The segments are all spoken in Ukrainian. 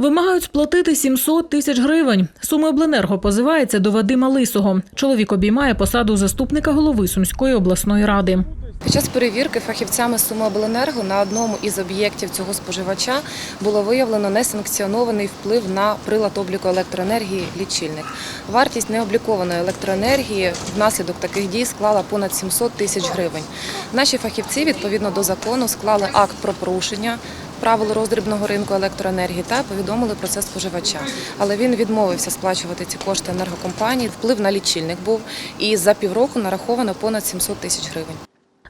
Вимагають сплатити 700 тисяч гривень. Сумиобленерго позивається до Вадима Лисого. Чоловік обіймає посаду заступника голови Сумської обласної ради. Під час перевірки фахівцями Сумиобленерго на одному із об'єктів цього споживача було виявлено несанкціонований вплив на прилад обліку електроенергії лічильник. Вартість необлікованої електроенергії внаслідок таких дій склала понад 700 тисяч гривень. Наші фахівці відповідно до закону склали акт про порушення. Правил роздрібного ринку електроенергії та повідомили про це споживача. Але він відмовився сплачувати ці кошти енергокомпанії. Вплив на лічильник був, і за півроку нараховано понад 700 тисяч гривень.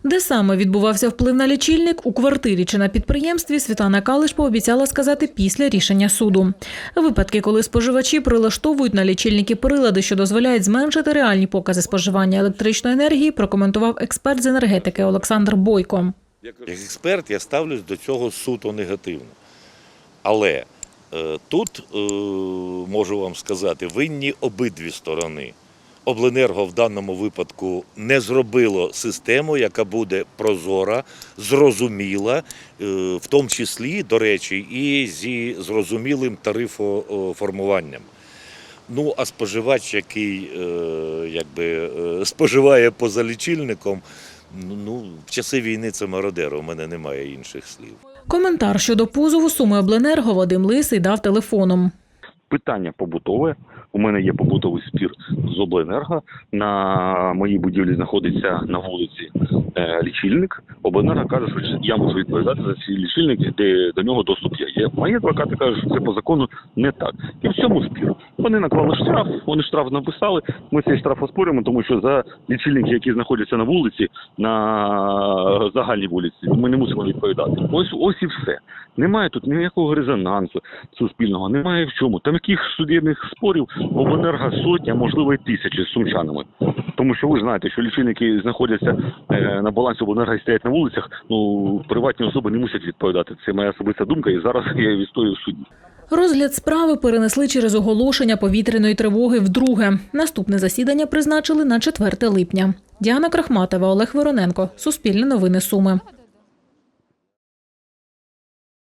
Де саме відбувався вплив на лічильник у квартирі чи на підприємстві, Світлана Калиш пообіцяла сказати після рішення суду. Випадки, коли споживачі прилаштовують на лічильники прилади, що дозволяють зменшити реальні покази споживання електричної енергії, прокоментував експерт з енергетики Олександр Бойко. Як експерт я ставлюсь до цього суто негативно. Але е, тут е, можу вам сказати, винні обидві сторони. Обленерго в даному випадку не зробило систему, яка буде прозора, зрозуміла, е, в тому числі, до речі, і зі зрозумілим тарифоформуванням. Ну, а споживач, який е, якби, е, споживає поза лічильником, ну, ну, в часи війни це мародер, у мене немає інших слів. Коментар щодо позову Суми Обленерго Вадим Лисий дав телефоном. питання побутове. У мене є побутовий спір з обленерго. На моїй будівлі знаходиться на вулиці е, лічильник. Обленерго каже, що я можу відповідати за свій лічильник, де до нього доступ є. Мої адвокати кажуть, що це по закону не так. І в цьому спір. Вони наклали штраф, вони штраф написали. Ми цей штраф оспорюємо, тому що за лічильники, які знаходяться на вулиці, на загальній вулиці, ми не мусимо відповідати. Ось ось і все. Немає тут ніякого резонансу суспільного, немає в чому. Там яких судебних спорів обленерго сотня, можливо, і тисячі з сумчанами. Тому що ви знаєте, що лічильники знаходяться е, на балансі обленерго і стоять на вулицях. Ну приватні особи не мусять відповідати. Це моя особиста думка, і зараз я її відстоюю в суді. Розгляд справи перенесли через оголошення повітряної тривоги вдруге. Наступне засідання призначили на 4 липня. Діана Крахматова, Олег Вороненко. Суспільне новини Суми.